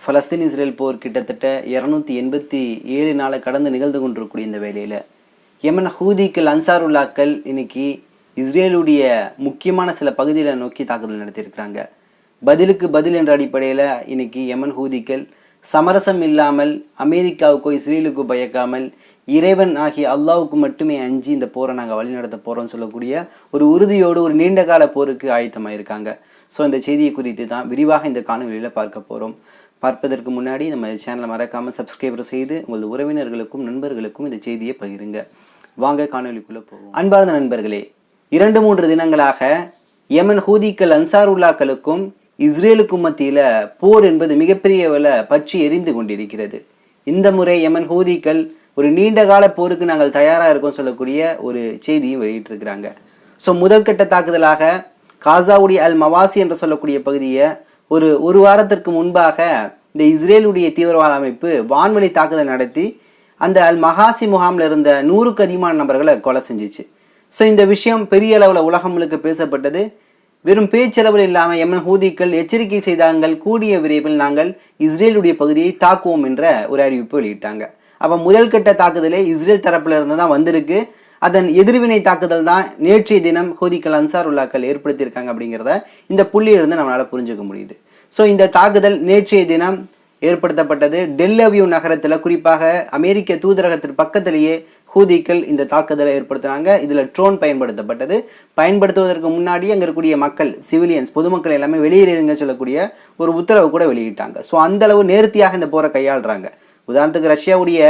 ஃபலஸ்தீன் Israel போர் கிட்டத்தட்ட இரநூத்தி எண்பத்தி ஏழு நாளை கடந்து நிகழ்ந்து கொண்டிருக்கக்கூடிய இந்த வேலையில் எமன் ஹூதிக்கள் அன்சாருல்லாக்கள் இன்னைக்கு இஸ்ரேலுடைய முக்கியமான சில பகுதிகளை நோக்கி தாக்குதல் நடத்தியிருக்கிறாங்க. பதிலுக்கு பதில் என்ற அடிப்படையில் இன்னைக்கு எமன் ஹூதிக்கள் சமரசம் இல்லாமல் அமெரிக்காவுக்கோ இஸ்ரேலுக்கோ பயக்காமல் இறைவன் ஆகிய அல்லாவுக்கு மட்டுமே அஞ்சி இந்த போரை நாங்கள் வழிநடத்த போகிறோம்னு சொல்லக்கூடிய ஒரு உறுதியோடு ஒரு நீண்டகால போருக்கு ஆயத்தமாக இருக்காங்க ஸோ இந்த செய்தியை குறித்து தான் விரிவாக இந்த காணொலியில் பார்க்க போகிறோம் பார்ப்பதற்கு முன்னாடி நம்ம சேனலை மறக்காமல் சப்ஸ்கிரைபர் செய்து உங்களது உறவினர்களுக்கும் நண்பர்களுக்கும் இந்த செய்தியை பகிருங்க. வாங்க காணொலிக்குள்ளே போவோம். அன்பார்ந்த நண்பர்களே இரண்டு மூன்று தினங்களாக யமன் ஹூதிக்கள் அன்சாருல்லாக்களுக்கும் இஸ்ரேலுக்கும் மத்தியில் போர் என்பது மிகப்பெரிய அளவுல பற்றி எரிந்து கொண்டிருக்கிறது. இந்த முறை யமன் ஹூதிக்கள் ஒரு நீண்ட கால போருக்கு நாங்கள் தயாராக இருக்கோம் சொல்லக்கூடிய ஒரு செய்தியும் வெளியிட்டிருக்கிறாங்க. ஸோ முதல்கட்ட தாக்குதலாக காசாவுடி அல் மவாசி என்று சொல்லக்கூடிய பகுதியை ஒரு ஒரு வாரத்திற்கு முன்பாக இந்த இஸ்ரேலுடைய தீவிரவாத அமைப்பு வான்வழி தாக்குதல் நடத்தி அந்த அல் மகாசி முகாமில் இருந்த நூறுக்கு அதிகமான நபர்களை கொலை செஞ்சிச்சு. ஸோ இந்த விஷயம் பெரிய அளவில் உலகம் முழுக்க பேசப்பட்டது. வெறும் பேச்சளவில் இல்லாமல் எமன் ஹூதிக்கள் எச்சரிக்கை செய்தாங்கள் கூடிய விரைவில் நாங்கள் இஸ்ரேலுடைய பகுதியை தாக்குவோம் என்ற ஒரு அறிவிப்பு வெளியிட்டாங்க. அப்போ முதல் கட்ட தாக்குதலே இஸ்ரேல் தரப்பில் இருந்து தான் வந்திருக்கு. அதன் எதிர்வினை தாக்குதல் தான் நேற்றைய தினம் ஹூதிக்கள் அன்சார் உல்லாக்கள் ஏற்படுத்தியிருக்காங்க அப்படிங்கிறத இந்த புள்ளியிலிருந்து நம்மளால் புரிஞ்சுக்க முடியுது. ஸோ இந்த தாக்குதல் நேற்றைய தினம் ஏற்படுத்தப்பட்டது. டெல்லவியூ நகரத்தில் குறிப்பாக அமெரிக்க தூதரகத்திற்கு பக்கத்திலேயே ஹூதிக்கள் இந்த தாக்குதலை ஏற்படுத்தினாங்க. இதில் ட்ரோன் பயன்படுத்தப்பட்டது. பயன்படுத்துவதற்கு முன்னாடி அங்கே இருக்கக்கூடிய மக்கள் சிவிலியன்ஸ் பொதுமக்கள் எல்லாமே வெளியேறிங்க சொல்லக்கூடிய ஒரு உத்தரவு கூட வெளியிட்டாங்க. ஸோ அந்த அளவு நேர்த்தியாக இந்த போரை கையாளுறாங்க. உதாரணத்துக்கு ரஷ்யாவுடைய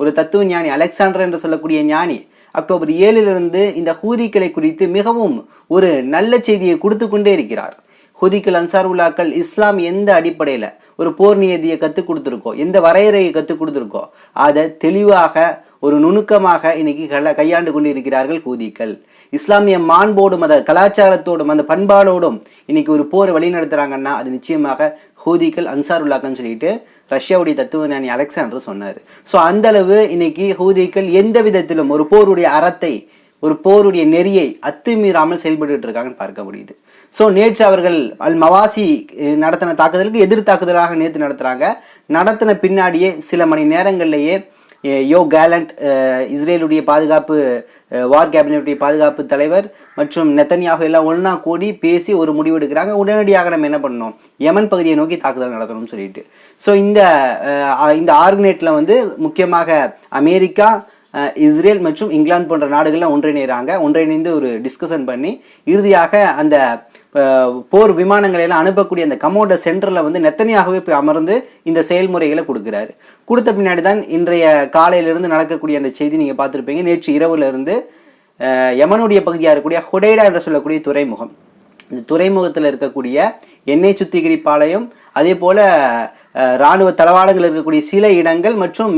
ஒரு தத்துவ ஞானி அலெக்சாண்டர் என்று சொல்லக்கூடிய ஞானி அக்டோபர் ஏழிலிருந்து இந்த ஹூதிக்களை குறித்து மிகவும் ஒரு நல்ல செய்தியை கொடுத்து கொண்டே இருக்கிறார். ஹுதிக்கள் அன்சாருல்லாக்கள் இஸ்லாம் எந்த அடிப்படையில் ஒரு போர் நியதியை கற்றுக் கொடுத்துருக்கோ எந்த வரையறையை கற்றுக் கொடுத்துருக்கோ அதை தெளிவாக ஒரு நுணுக்கமாக இன்னைக்கு கல கையாண்டு கொண்டிருக்கிறார்கள் கூதிக்கள் இஸ்லாமிய மாண்போடும் அந்த கலாச்சாரத்தோடும் அந்த பண்பாடோடும் இன்னைக்கு ஒரு போர் வழி நடத்துகிறாங்கன்னா அது நிச்சயமாக ஹூதிக்கள் அன்சாருல்லாக்கன்னு சொல்லிட்டு ரஷ்யாவுடைய தத்துவ ஞானி அலெக்சாண்டர் சொன்னார். ஸோ அந்த அளவு இன்னைக்கு ஹூதிக்கள் எந்த விதத்திலும் ஒரு போருடைய அறத்தை ஒரு போருடைய நெறியை அத்துமீறாமல் செயல்பட்டு இருக்காங்கன்னு பார்க்க முடியுது. ஸோ நேற்று அவர்கள் அல் மவாசி நடத்தின தாக்குதலுக்கு எதிர் தாக்குதலாக நேற்று நடத்துகிறாங்க நடத்தின பின்னாடியே சில மணி நேரங்கள்லேயே யோ கேலண்ட் இஸ்ரேலுடைய பாதுகாப்பு வார் கேபினட்டுடைய பாதுகாப்பு தலைவர் மற்றும் நெத்தன்யாகு எல்லாம் ஒன்றா கூடி பேசி ஒரு முடிவு எடுக்கிறாங்க. உடனடியாக நம்ம என்ன பண்ணணும்? யமன் பகுதியை நோக்கி தாக்குதல் நடத்தணும்னு சொல்லிட்டு. ஸோ இந்த இந்த ஆர்கனேட்டில் வந்து முக்கியமாக அமெரிக்கா இஸ்ரேல் மற்றும் இங்கிலாந்து போன்ற நாடுகள்லாம் ஒன்றிணைகிறாங்க ஒன்றிணைந்து ஒரு டிஸ்கஷன் பண்ணி இறுதியாக அந்த போர் விமானங்களை எல்லாம் அனுப்பக்கூடிய அந்த கமோட சென்டரில் வந்து நெத்தனியாகவே போய் அமர்ந்து இந்த செயல்முறைகளை கொடுக்குறாரு. கொடுத்த பின்னாடி தான் இன்றைய காலையிலிருந்து நடக்கக்கூடிய அந்த செய்தி நீங்கள் பார்த்துருப்பீங்க. நேற்று இரவுலேருந்து யமனுடைய பகுதியாக இருக்கக்கூடிய ஹொடைடா என்று சொல்லக்கூடிய துறைமுகம். இந்த துறைமுகத்தில் இருக்கக்கூடிய எண்ணெய் சுத்திகரிப்பாளையம் அதே போல் இராணுவ தளவாடங்கள் இருக்கக்கூடிய சில இடங்கள் மற்றும்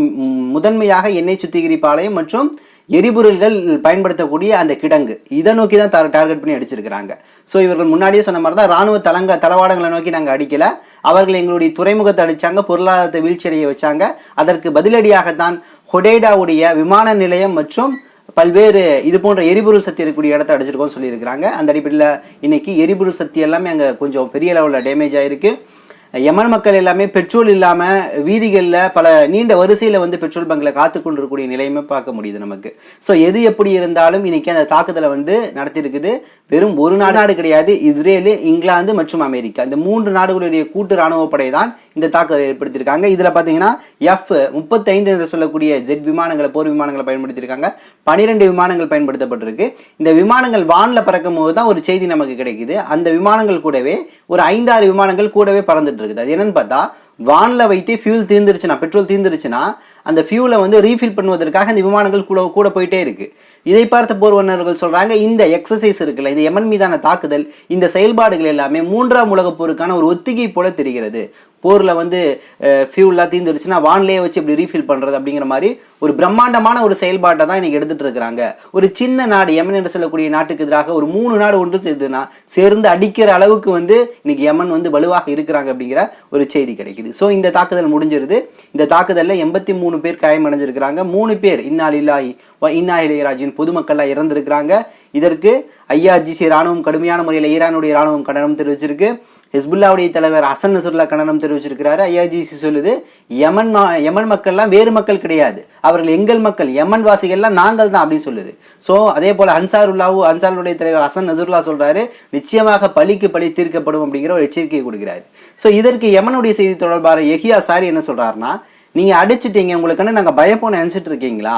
முதன்மையாக எண்ணெய் சுத்திகரிப்பாளையம் மற்றும் எரிபொருள்கள் பயன்படுத்தக்கூடிய அந்த கிடங்கு. இதை நோக்கி தான் டார்கெட் பண்ணி அடிச்சிருக்கிறாங்க. ஸோ இவர்கள் முன்னாடியே சொன்ன மாதிரி தான் ராணுவ தளங்க தளவாடங்களை நோக்கி நாங்கள் அடிக்கல. அவர்கள் எங்களுடைய துறைமுகத்தை அடித்தாங்க பொருளாதாரத்தை வீழ்ச்சியடைய வச்சாங்க. அதற்கு பதிலடியாகத்தான் ஹொடேடாவுடைய விமான நிலையம் மற்றும் பல்வேறு இது போன்ற எரிபொருள் சக்தி இருக்கக்கூடிய இடத்த அடிச்சிருக்கோம்னு சொல்லியிருக்கிறாங்க. அந்த அடிப்படையில் இன்றைக்கி எரிபொருள் சக்தி எல்லாமே அங்கே கொஞ்சம் பெரிய லெவலில் டேமேஜ் ஆகிருக்கு யமன் மக்கள் எல்லாமே பெட்ரோல் இல்லாமல் வீதிகளில் பல நீண்ட வரிசையில் வந்து பெட்ரோல் பங்கில் காத்து கொண்டிருக்கக்கூடிய நிலையுமே பார்க்க முடியுது நமக்கு. ஸோ எது எப்படி இருந்தாலும் இன்றைக்கி அந்த தாக்குதலை வந்து நடத்தியிருக்குது. வெறும் ஒரு நாடு நாடு கிடையாது. இஸ்ரேலு இங்கிலாந்து மற்றும் அமெரிக்கா. இந்த மூன்று நாடுகளுடைய கூட்டு ராணுவ படை தான் இந்த தாக்குதலை ஏற்படுத்தியிருக்காங்க. இதில் பார்த்தீங்கன்னா எஃப் முப்பத்தைந்து என்று சொல்லக்கூடிய ஜெட் விமானங்களை போர் விமானங்களை பயன்படுத்தியிருக்காங்க. பனிரெண்டு விமானங்கள் பயன்படுத்தப்பட்டிருக்கு. இந்த விமானங்கள் வானில் பறக்கும் போது தான் ஒரு செய்தி நமக்கு கிடைக்குது. அந்த விமானங்கள் கூடவே ஒரு ஐந்தாறு விமானங்கள் கூடவே பறந்துட்டு இருக்குது அது என்னன்னு பார்த்தா வானில் வைத்து ஃபியூல் தீர்ந்துருச்சுன்னா பெட்ரோல் தீர்ந்துருச்சுன்னா அந்த ஃபியூலை வந்து ரீஃபில் பண்ணுவதற்காக இந்த விமானங்கள் கூட கூட போயிட்டே இருக்கு. இதை பார்த்த போர் வல்லுநர்கள் சொல்றாங்க இந்த எக்ஸசைஸ் இருக்குல்ல இந்த எமன் மீதான தாக்குதல் இந்த செயல்பாடுகள் எல்லாமே மூன்றாம் உலகப் போருக்கான ஒரு ஒத்திகை போல தெரிகிறது. போர்ல வந்து ஃபியூல்லாம் தீர்ந்துருச்சுன்னா வானிலையே வச்சு இப்படி ரீஃபில் பண்றது அப்படிங்கிற மாதிரி ஒரு பிரம்மாண்டமான ஒரு செயல்பாட்டை தான் இன்னைக்கு எடுத்துட்டு இருக்கிறாங்க. ஒரு சின்ன நாடு யமன் என்று சொல்லக்கூடிய நாட்டுக்கு எதிராக ஒரு மூணு நாடு ஒன்று சேர்ந்துன்னா சேர்ந்து அடிக்கிற அளவுக்கு வந்து இன்னைக்கு யமன் வந்து வலுவாக இருக்கிறாங்க அப்படிங்கிற ஒரு செய்தி கிடைக்குது. ஸோ இந்த தாக்குதல் முடிஞ்சிருது. இந்த தாக்குதலில் எண்பத்தி மூணு பேர் காயமடைஞ்சிருக்கிறாங்க. மூணு பேர் இன்னால் இல்லாஹி வ இன்னா இளையராஜின் பொதுமக்கள்லாம் இறந்திருக்கிறாங்க. இதற்கு ஐஆர்ஜிசி ராணுவம் கடுமையான முறையில் ஈரானுடைய ராணுவம் கண்டனம் தெரிவிச்சிருக்கு. ஹிஸ்புல்லாவுடைய தலைவர் ஹசன் நசுல்லா கண்டனம் தெரிவிச்சிருக்கிறாரு. ஐஆர்ஜிசி சொல்லுது யமன் மா யமன் மக்கள்லாம் வேறு மக்கள் கிடையாது. அவர்கள் எங்கள் மக்கள் யமன் வாசிகள்லாம் நாங்கள் தான் அப்படின்னு சொல்லுது. ஸோ அதே போல் அன்சாருல்லாவும் அன்சாருடைய தலைவர் ஹசன் நசுல்லா சொல்கிறாரு நிச்சயமாக பழிக்கு பழி தீர்க்கப்படும் அப்படிங்கிற ஒரு எச்சரிக்கை கொடுக்கிறாரு. ஸோ இதற்கு யமனுடைய செய்தி தொடர்பாக எஹியா சாரி என்ன சொல்கிறாருன்னா நீங்கள் அடிச்சிட்டீங்க உங்களுக்குன்னு நாங்கள் பயப்போன நினச்சிட்டு இருக்கீங்களா?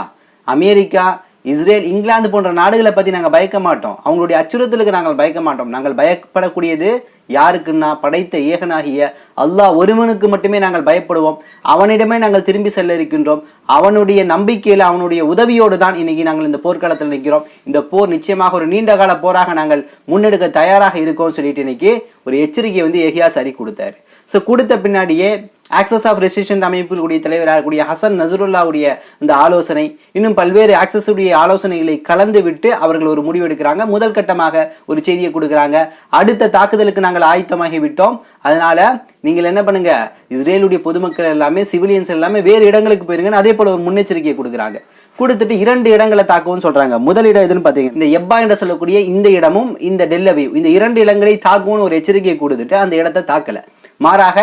அமெரிக்கா இஸ்ரேல் இங்கிலாந்து போன்ற நாடுகளை பற்றி நாங்கள் பயக்க மாட்டோம். அவங்களுடைய அச்சுறுத்தலுக்கு நாங்கள் பயக்க மாட்டோம். நாங்கள் பயப்படக்கூடியது யாருக்குன்னா படைத்த ஏகனாகிய அல்லாஹ் ஒருவனுக்கு மட்டுமே நாங்கள் பயப்படுவோம். அவனிடமே நாங்கள் திரும்பி செல்ல இருக்கின்றோம். அவனுடைய நம்பிக்கையில் அவனுடைய உதவியோடு தான் இன்னைக்கு நாங்கள் இந்த போர்க்களத்தில் நிற்கிறோம். இந்த போர் நிச்சயமாக ஒரு நீண்ட கால போராக நாங்கள் முன்னெடுக்க தயாராக இருக்கோம்னு சொல்லிட்டு இன்னைக்கு ஒரு எச்சரிக்கை வந்து எஹியா சரி கொடுத்தாரு. ஸோ கொடுத்த பின்னாடியே ஆக்சஸ் ஆஃப் ரெசிஸ்டன்ட் கூடிய தலைவராக இருக்கக்கூடிய ஹசன் நசருல்லாவுடைய இந்த ஆலோசனை இன்னும் பல்வேறு ஆக்சஸ் உடைய ஆலோசனைகளை கலந்து விட்டு அவர்கள் ஒரு முடிவு எடுக்கிறாங்க. முதல் கட்டமாக ஒரு செய்தியை கொடுக்குறாங்க. அடுத்த தாக்குதலுக்கு நாங்கள் ஆயத்தமாகி விட்டோம். அதனால நீங்கள் என்ன பண்ணுங்க? இஸ்ரேலுடைய பொதுமக்கள் எல்லாமே சிவிலியன்ஸ் எல்லாமே வேறு இடங்களுக்கு போயிருங்கன்னு அதே போல ஒரு முன்னெச்சரிக்கையை கொடுக்குறாங்க. கொடுத்துட்டு இரண்டு இடங்களை தாக்கவும் சொல்றாங்க. முதல் இடம் எதுன்னு பார்த்தீங்க இந்த எப்பா என்று சொல்லக்கூடிய இந்த இடமும் இந்த டெல்லவியூ இந்த இரண்டு இடங்களை தாக்குவோம்னு ஒரு எச்சரிக்கையை கொடுத்துட்டு அந்த இடத்தை தாக்கல. மாறாக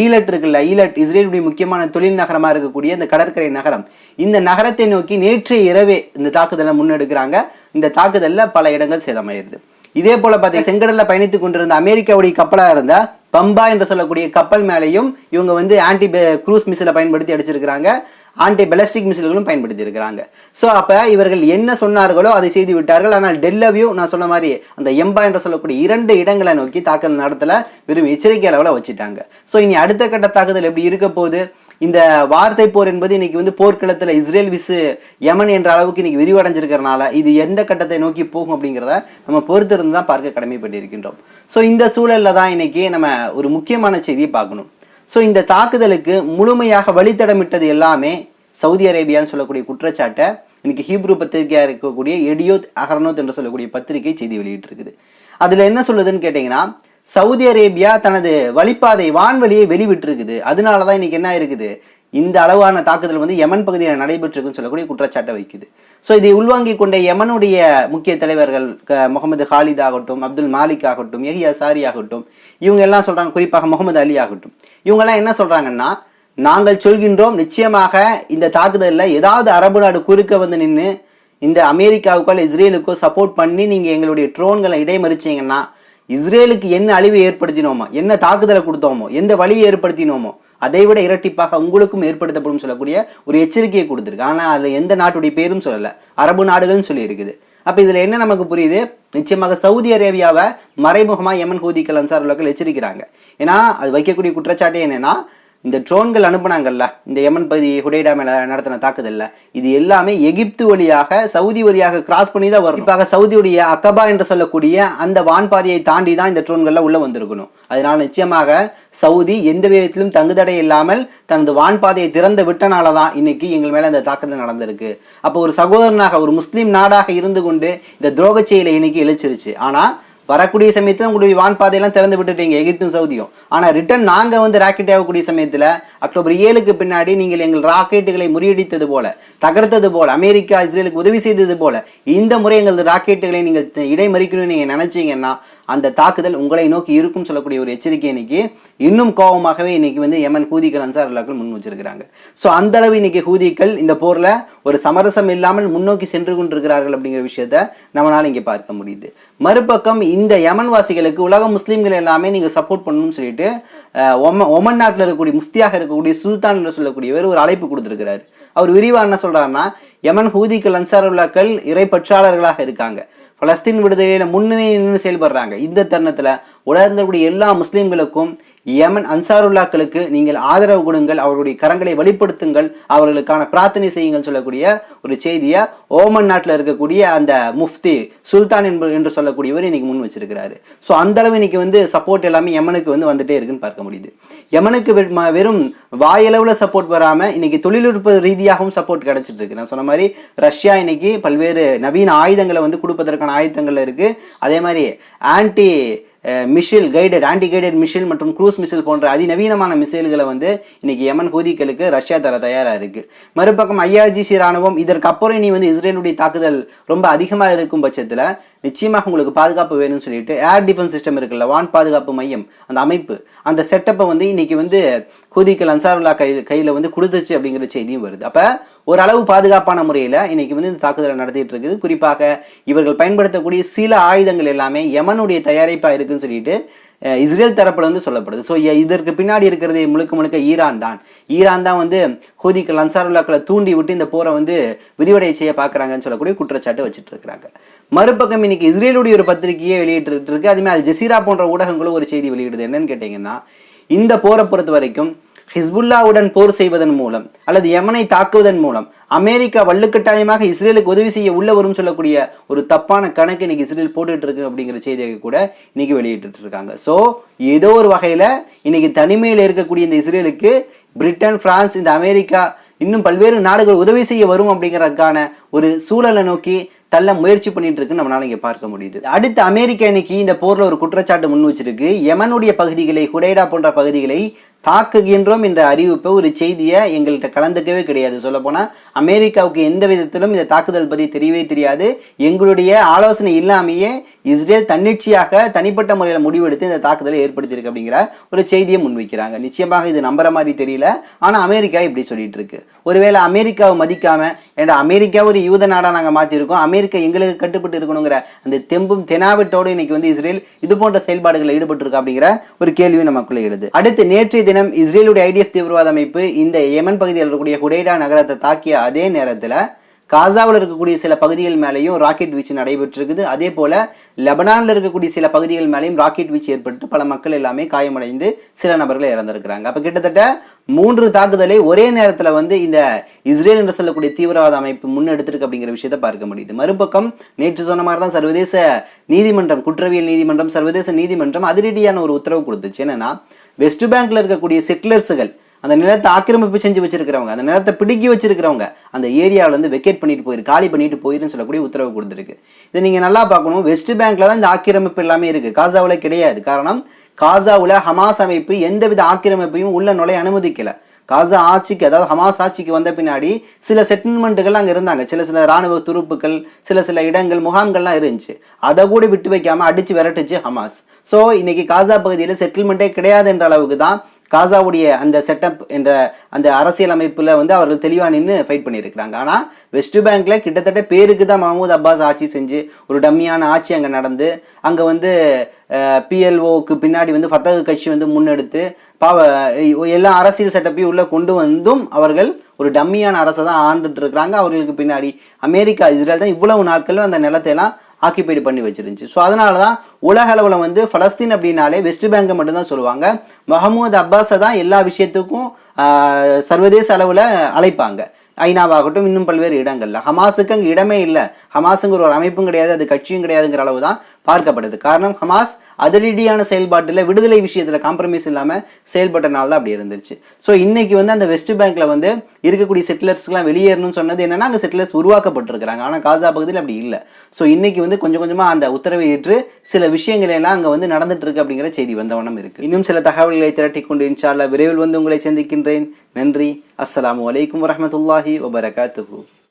ஈலட் இருக்குல்ல ஈலட் இஸ்ரேலுடைய முக்கியமான தொழில் நகரமாக இருக்கக்கூடிய இந்த கடற்கரை நகரம். இந்த நகரத்தை நோக்கி நேற்றைய இரவே இந்த தாக்குதலை முன்னெடுக்கிறாங்க. இந்த தாக்குதலில் பல இடங்கள் சேதமாயிருது இதே போல பார்த்தீங்கன்னா செங்கடலில் பயணித்துக் கொண்டிருந்த அமெரிக்காவுடைய கப்பலாக இருந்த பம்பா என்று சொல்லக்கூடிய கப்பல் மேலேயும் இவங்க வந்து ஆன்டி க்ரூஸ் மிசிலை பயன்படுத்தி அடிச்சிருக்கிறாங்க. ஆன்டி பெலஸ்டிக் மிசில்களும் பயன்படுத்தியிருக்கிறாங்க. ஸோ அப்போ இவர்கள் என்ன சொன்னார்களோ அதை செய்து விட்டார்கள். ஆனால் டெல்லவியூ நான் சொன்ன மாதிரி அந்த எம்பா என்று சொல்லக்கூடிய இரண்டு இடங்களை நோக்கி தாக்குதல் நடத்தல வெறும் எச்சரிக்கை அளவில் வச்சுட்டாங்க. ஸோ இனி அடுத்த கட்ட தாக்குதல் எப்படி இருக்க போகுது? இந்த வார்த்தை போர் என்பது இன்னைக்கு வந்து போர்க்களத்தில் இஸ்ரேல் விசு யமன் என்ற அளவுக்கு இன்னைக்கு விரிவடைஞ்சிருக்கிறனால இது எந்த கட்டத்தை நோக்கி போகும் அப்படிங்கிறத நம்ம பொறுத்திருந்து தான் பார்க்க கடமைப்பட்டிருக்கின்றோம். ஸோ இந்த சூழலில் தான் இன்னைக்கு நம்ம ஒரு முக்கியமான செய்தியை பார்க்கணும். ஸோ இந்த தாக்குதலுக்கு முழுமையாக வழித்தடமிட்டது எல்லாமே சவுதி அரேபியான்னு சொல்லக்கூடிய குற்றச்சாட்டை இன்னைக்கு ஹீப்ரு பத்திரிகையாக இருக்கக்கூடிய எடியோத் அகரனோத் என்று சொல்லக்கூடிய பத்திரிகை செய்தி வெளியிட்டிருக்குது. அதில் என்ன சொல்லுதுன்னு கேட்டிங்கன்னா சவுதி அரேபியா தனது வழிப்பாதை வான்வழியை வெளிவிட்டிருக்குது. அதனால தான் இன்னைக்கு என்ன இருக்குது இந்த அளவான தாக்குதல் வந்து யமன் பகுதியில் நடைபெற்றிருக்குன்னு சொல்லக்கூடிய குற்றச்சாட்டை வைக்குது. ஸோ இதை உள்வாங்கி கொண்ட யமனுடைய முக்கிய தலைவர்கள் க- முகமது ஹாலித் ஆகட்டும் அப்துல் மாலிக் ஆகட்டும் எஹியா சாரி ஆகட்டும் இவங்க எல்லாம் சொல்கிறாங்க குறிப்பாக முகமது அலி ஆகட்டும். இவங்கெல்லாம் என்ன சொல்கிறாங்கன்னா நாங்கள் சொல்கின்றோம் நிச்சயமாக இந்த தாக்குதலில் ஏதாவது அரபு நாடு குறுக்க வந்து நின்று இந்த அமெரிக்காவுக்கோ இல்லை இஸ்ரேலுக்கோ சப்போர்ட் பண்ணி நீங்கள் எங்களுடைய ட்ரோன்களை இடைமறிச்சிங்கன்னா இஸ்ரேலுக்கு என்ன அழிவை ஏற்படுத்தினோமோ என்ன தாக்குதலை கொடுத்தோமோ எந்த வழியை ஏற்படுத்தினோமோ அதை விட இரட்டிப்பாக உங்களுக்கும் ஏற்படுத்தப்படும் சொல்லக்கூடிய ஒரு எச்சரிக்கையை கொடுத்துருக்கு. ஆனால் அதில் எந்த நாட்டுடைய பேரும் சொல்லலை. அரபு நாடுகள்னு சொல்லி இருக்குது அப்போ இதில் என்ன நமக்கு புரியுது? நிச்சயமாக சவுதி அரேபியாவை மறைமுகமாக யமன் ஹூதிக்கள் அன்சார் உலகில் எச்சரிக்கிறாங்க. ஏன்னா அது வைக்கக்கூடிய குற்றச்சாட்டே என்னென்னா இந்த ட்ரோன்கள் அனுப்புனாங்கல்ல இந்த யமன் பகுதி ஹுடைடா மேல நடத்தின தாக்குதல்ல இது எல்லாமே எகிப்து வழியாக சவுதி வழியாக கிராஸ் பண்ணி தான் வரும் குறிப்பாக சவுதியுடைய அக்கபா என்று சொல்லக்கூடிய அந்த வான்பாதையை தாண்டி தான் இந்த ட்ரோன்கள்லாம் உள்ள வந்திருக்கணும். அதனால நிச்சயமாக சவுதி எந்த விதத்திலும் தங்குதடை இல்லாமல் தனது வான்பாதையை திறந்து விட்டனால தான் இன்னைக்கு எங்கள் மேல இந்த தாக்குதல் நடந்திருக்கு. அப்போ ஒரு சகோதரனாக ஒரு முஸ்லீம் நாடாக இருந்து கொண்டு இந்த துரோக செயலை இன்னைக்கு இழைச்சிருச்சு ஆனால் வரக்கூடிய சமயத்தில் உங்களுடைய வான் பாதையெல்லாம் திறந்து விட்டுட்டீங்க எகிப்தும் சவுதியும். ஆனால் ரிட்டர்ன் நாங்கள் வந்து ராக்கெட் ஆகக்கூடிய சமயத்தில் அக்டோபர் ஏழுக்கு பின்னாடி நீங்கள் எங்கள் ராக்கெட்டுகளை முறியடித்தது போல தகர்த்தது போல அமெரிக்கா இஸ்ரேலுக்கு உதவி செய்தது போல இந்த முறை எங்களது ராக்கெட்டுகளை நீங்கள் த- இடைமறிக்கணும்னு நீங்கள் நினச்சிங்கன்னா அந்த தாக்குதல் உங்களை நோக்கி இருக்கும் சொல்லக்கூடிய ஒரு எச்சரிக்கை இன்னைக்கு இன்னும் கோபமாகவே இன்னைக்கு வந்து யமன் ஹூதிகள் அன்சார் அல்லாக்கள் முன் வச்சிருக்கிறாங்க. ஸோ அந்த அளவு இன்னைக்கு ஹூதிகள் இந்த போரில் ஒரு சமரசம் இல்லாமல் முன்னோக்கி சென்று கொண்டிருக்கிறார்கள் அப்படிங்கிற விஷயத்த நம்மளால் இங்கே பார்க்க முடியுது. மறுபக்கம் இந்த யமன் வாசிகளுக்கு உலக முஸ்லீம்கள் எல்லாமே நீங்கள் சப்போர்ட் பண்ணணும்னு சொல்லிட்டு அஹ், ஒம ஒமன் நாட்டில் இருக்கக்கூடிய முஃப்தியாக இருக்கக்கூடிய சுல்தான் என்று சொல்லக்கூடியவர் ஒரு அழைப்பு கொடுத்திருக்கிறாரு. அவர் விரிவாக என்ன சொல்கிறாருன்னா யமன் ஹூதிகள் அன்சாருல்லாக்கள் இறைப்பற்றாளர்களாக இருக்காங்க. பலஸ்தீன் விடுதலையில் முன்னணி நின்று செயல்படுறாங்க. இந்த தருணத்தில் உலகத்தில் எல்லா முஸ்லீம்களுக்கும் யமன் அன்சாருல்லாக்களுக்கு நீங்கள் ஆதரவு கொடுங்கள் அவர்களுடைய கரங்களை வெளிப்படுத்துங்கள் அவர்களுக்கான பிரார்த்தனை செய்யுங்கள் சொல்லக்கூடிய ஒரு செய்தியை ஓமன் நாட்டில் இருக்கக்கூடிய அந்த முஃப்தி சுல்தான் என்பது என்று சொல்லக்கூடியவர் இன்னைக்கு முன் வச்சிருக்கிறாரு. ஸோ அந்த அளவு இன்னைக்கு வந்து சப்போர்ட் எல்லாமே யமனுக்கு வந்து வந்துட்டே இருக்குன்னு பார்க்க முடியுது. யமனுக்கு வெறும் வாயளவில் சப்போர்ட் வராமல் இன்னைக்கு தொழில்நுட்ப ரீதியாகவும் சப்போர்ட் கிடைச்சிட்டு இருக்கு. நான் சொன்ன மாதிரி ரஷ்யா இன்னைக்கு பல்வேறு நவீன ஆயுதங்களை வந்து கொடுப்பதற்கான ஆயுதங்கள் இருக்குது அதே மாதிரி anti missile guided anti guided missile மற்றும் க்ரூஸ் மிசில் போன்ற அதிநவீனமான மிசைல்களை வந்து இன்னைக்கு யமன் ஹூதிகளுக்கு ரஷ்யா தர தயாரா இருக்கு. மறுபக்கம் ஐஆர்ஜிசி ராணுவம் இதற்கு அப்புறம் இனி வந்து இஸ்ரேலுடைய தாக்குதல் ரொம்ப அதிகமாக இருக்கும் பட்சத்தில் நிச்சயமாக உங்களுக்கு பாதுகாப்பு வேணும்னு சொல்லிட்டு ஏர் டிஃபென்ஸ் சிஸ்டம் இருக்குல்ல வான் பாதுகாப்பு மையம் அந்த அமைப்பு அந்த செட்டப்பை வந்து இன்னைக்கு வந்து ஹூதிகள் அன்சாருல்லா கையில் கையில் வந்து கொடுத்துச்சு அப்படிங்கிற செய்தியும் வருது. அப்போ ஓரளவு பாதுகாப்பான முறையில் இன்னைக்கு வந்து இந்த தாக்குதலை நடத்திட்டு இருக்குது. குறிப்பாக இவர்கள் பயன்படுத்தக்கூடிய சில ஆயுதங்கள் எல்லாமே யமனுடைய தயாரிப்பாக இருக்குன்னு சொல்லிட்டு இஸ்ரேல் தரப்புல வந்து சொல்லப்படுது. ஸோ இதற்கு பின்னாடி இருக்கிறது முழுக்க முழுக்க ஈரான் தான். ஈரான் தான் வந்து ஹூதிக்கள் அன்சாருல்லாக்களை தூண்டி விட்டு இந்த போரை வந்து விரிவடை செய்ய பார்க்குறாங்கன்னு சொல்லக்கூடிய குற்றச்சாட்டு வச்சுட்டு இருக்கிறாங்க மறுபக்கம் இன்னைக்கு இஸ்ரேலுடைய ஒரு பத்திரிகையே வெளியிட்டு இருக்கு. அதுமே அல் ஜசீரா போன்ற ஊடகங்களும் ஒரு செய்தி வெளியிடுது. என்னன்னு கேட்டிங்கன்னா இந்த போரை பொறுத்த வரைக்கும் ஹிஸ்புல்லாவுடன் போர் செய்வதன் மூலம் அல்லது யமனை தாக்குவதன் மூலம் அமெரிக்கா வள்ளுக்கட்டாயமாக இஸ்ரேலுக்கு உதவி செய்ய உள்ள வரும் சொல்லக்கூடிய ஒரு தப்பான கணக்கு இன்னைக்கு இஸ்ரேல் போட்டுட்டு இருக்கு அப்படிங்கிற செய்தியை கூட இன்னைக்கு வெளியிட்டு இருக்காங்க ஸோ ஏதோ ஒரு வகையில் இன்னைக்கு தனிமையில் இருக்கக்கூடிய இந்த இஸ்ரேலுக்கு பிரிட்டன் பிரான்ஸ் இந்த அமெரிக்கா இன்னும் பல்வேறு நாடுகள் உதவி செய்ய வரும் அப்படிங்கிறதுக்கான ஒரு சூழலை நோக்கி தள்ள முயற்சி பண்ணிட்டு இருக்குன்னு நம்மளால இங்கே பார்க்க முடியுது. அடுத்து அமெரிக்கா இன்னைக்கு இந்த போர்ல ஒரு குற்றச்சாட்டு முன் வச்சிருக்கு. யமனுடைய பகுதிகளை ஹுடைடா போன்ற பகுதிகளை தாக்குகின்றோம் என்ற அறிவிப்பை ஒரு செய்தியை எங்கள்கிட்ட கலந்துக்கவே கிடையாது. சொல்லப்போனால் அமெரிக்காவுக்கு எந்த விதத்திலும் இந்த தாக்குதல் பற்றி தெரியவே தெரியாது. எங்களுடைய ஆலோசனை இல்லாமையே இஸ்ரேல் தன்னிச்சையாக தனிப்பட்ட முறையில் முடிவெடுத்து இந்த தாக்குதலை ஏற்படுத்தியிருக்கு அப்படிங்கிற ஒரு செய்தியை முன்வைக்கிறாங்க. நிச்சயமாக இது நம்புற மாதிரி தெரியல. ஆனால் அமெரிக்கா இப்படி சொல்லிட்டு இருக்கு. ஒருவேளை அமெரிக்காவை மதிக்காம ஏன்னா அமெரிக்கா ஒரு யூத நாடாக நாங்கள் மாற்றிருக்கோம் அமெரிக்கா எங்களுக்கு கட்டுப்பட்டு இருக்கணுங்கிற அந்த தெம்பும் தெனாவட்டோடு இன்னைக்கு வந்து இஸ்ரேல் இது போன்ற செயல்பாடுகளில் ஈடுபட்டிருக்கு அப்படிங்கிற ஒரு கேள்வி நமக்குள்ளே எழுது. அடுத்து நேற்றைய தினம் இஸ்ரேலுடைய ஐடிஎஃப் தீவிரவாத அமைப்பு இந்த யமன் பகுதியில் இருக்கக்கூடிய ஹுடேடா நகரத்தை தாக்கிய அதே நேரத்தில் காசாவில் இருக்கக்கூடிய சில பகுதிகள் மேலேயும் ராக்கெட் வீச்சு நடைபெற்றிருக்குது. அதே போல் லெபனானில் இருக்கக்கூடிய சில பகுதிகள் மேலேயும் ராக்கெட் வீச்சு ஏற்பட்டு பல மக்கள் எல்லாமே காயமடைந்து சில நபர்கள் இறந்திருக்கிறாங்க. அப்போ கிட்டத்தட்ட மூன்று தாக்குதலை ஒரே நேரத்தில் வந்து இந்த இஸ்ரேல் என்று சொல்லக்கூடிய தீவிரவாத அமைப்பு முன்னெடுத்திருக்கு அப்படிங்கிற விஷயத்தை பார்க்க முடியுது. மறுபக்கம் நேற்று சொன்ன மாதிரி தான் சர்வதேச நீதிமன்றம் குற்றவியல் நீதிமன்றம் சர்வதேச நீதிமன்றம் அதிரடியான ஒரு உத்தரவு கொடுத்துச்சு. என்னன்னா வெஸ்ட் பேங்க்ல இருக்கக்கூடிய செட்டிலர்ஸுகள் அந்த நிலத்தை ஆக்கிரமிப்பு செஞ்சு வச்சிருக்கிறவங்க அந்த நிலத்தை பிடுக்கி வச்சிருக்கிறவங்க அந்த ஏரியாவில் வந்து வெக்கேட் பண்ணிட்டு போயிரு காலி பண்ணிட்டு போயிருன்னு சொல்லக்கூடிய உத்தரவு கொடுத்துருக்கு. இதை நீங்கள் நல்லா பார்க்கணும். வெஸ்ட் பேங்க்ல தான் இந்த ஆக்கிரமிப்பு எல்லாமே இருக்குது காசாவில் கிடையாது. காரணம் காசாவில் ஹமாஸ் அமைப்பு எந்தவித ஆக்கிரமிப்பையும் உள்ள நுழைய அனுமதிக்கல. காசா ஆட்சிக்கு அதாவது ஹமாஸ் ஆட்சிக்கு வந்த பின்னாடி சில செட்டில்மெண்ட்டுகள் அங்கே இருந்தாங்க. சில சில ராணுவ துருப்புக்கள் சில சில இடங்கள் முகாம்கள்லாம் இருந்துச்சு. அதை கூட விட்டு வைக்காமல் அடித்து விரட்டுச்சு ஹமாஸ். ஸோ இன்னைக்கு காசா பகுதியில் செட்டில்மெண்ட்டே கிடையாது என்ற அளவுக்கு தான் காசாவுடைய அந்த செட்டப் என்ற அந்த அரசியலமைப்பில் வந்து அவர்கள் தெளிவாக நின்று ஃபைட் பண்ணியிருக்கிறாங்க. ஆனால் வெஸ்ட் பேங்க்கில் கிட்டத்தட்ட பேருக்கு தான் மஹமூத் அப்பாஸ் ஆட்சி செஞ்சு ஒரு டம்மியான ஆட்சி அங்கே நடந்து அங்கே வந்து பிஎல்ஓக்கு பின்னாடி வந்து ஃபத்தகு கட்சி வந்து முன்னெடுத்து பாவ எல்லா அரசியல் செட்டப்பையும் உள்ளே கொண்டு வந்தும் அவர்கள் ஒரு டம்மியான அரசை தான் ஆண்டுட்டு இருக்கிறாங்க. அவர்களுக்கு பின்னாடி அமெரிக்கா இஸ்ரேல் தான் இவ்வளவு நாட்களும் அந்த நிலத்தையெல்லாம் ஆக்கிபைடு பண்ணி வச்சிருந்துச்சு. ஸோ அதனால தான் உலக அளவில் வந்து ஃபலஸ்தீன் அப்படின்னாலே வெஸ்ட் பேங்கை மட்டும்தான் சொல்லுவாங்க. மஹமூத் அப்பாஸை தான் எல்லா விஷயத்துக்கும் சர்வதேச அளவில் அழைப்பாங்க. ஐநாவாகட்டும் இன்னும் பல்வேறு இடங்களில். ஹமாஸுக்கு அங்கே இடமே இல்லை. ஹமாஸுங்கிற ஒரு அமைப்பும் கிடையாது அது கட்சியும் கிடையாதுங்கிற அளவு தான் பார்க்கப்படுது. காரணம் ஹமாஸ் அதிரடியான செயல்பாட்டில் விடுதலை விஷயத்தில் காம்ப்ரமைஸ் இல்லாமல் செயல்பட்டனால தான் அப்படி இருந்துச்சு. ஸோ இன்னைக்கு வந்து அந்த வெஸ்ட் பேங்க்கில் வந்து இருக்கக்கூடிய செட்டிலர்ஸ்லாம் வெளியேறணும்னு சொன்னது என்னன்னா அந்த செட்டிலர்ஸ் உருவாக்கப்பட்டிருக்கிறாங்க. ஆனால் காசா பகுதியில் அப்படி இல்லை. ஸோ இன்னைக்கு வந்து கொஞ்சம் கொஞ்சமாக அந்த உத்தரவை ஏற்று சில விஷயங்கள் எல்லாம் அங்கே வந்து நடந்துட்டு இருக்கு அப்படிங்கிற செய்தி வந்தவனம் இருக்கு. இன்னும் சில தகவல்களை திரட்டி கொண்டு இன்ஷா விரைவில் வந்து உங்களை சந்திக்கின்றேன். நன்றி. அஸ்லாம் வலைக்கம் வரமத்துல்லாஹி வபரகாத்துஹு.